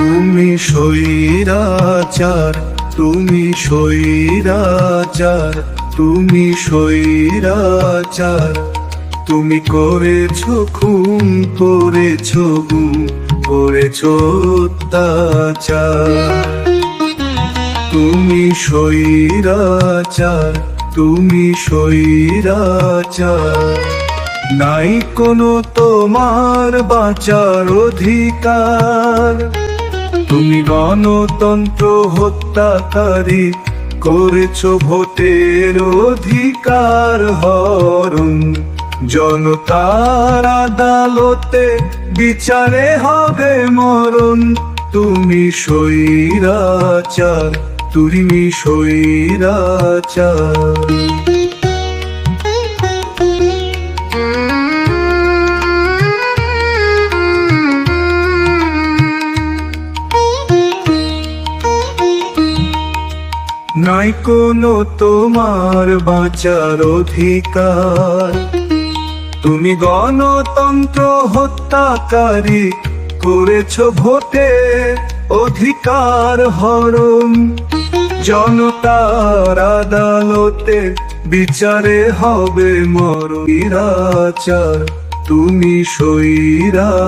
তুমি সৈরাচার তুমি সৈরাচার তুমি সৈরাচার তুমি করেছ খুন, করেছ গুম, করেছ অত্যাচার। তুমি সৈরাচার তুমি সৈরাচার নাই কোনো তোমার বাঁচার অধিকার। তুমি গণতন্ত্র হত্যাকারী, করেছ ভোটের অধিকার হরণ। জনতার আদালতে বিচারে হবে মরণ। তুমি সৈরাচার তুমি সৈরাচার নাই কোনো তোমার বাঁচার অধিকার। তুমি গণতন্ত্র হত্যাকারী, করেছ ভোটে অধিকার হরণ। জনতার আদালতে বিচারে হবে মরিরাচার তুমি সৈরাচার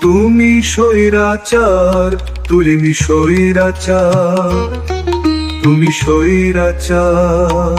তুমি সৈরাচার তুমি সৈরাচার তুমি সৈরাচার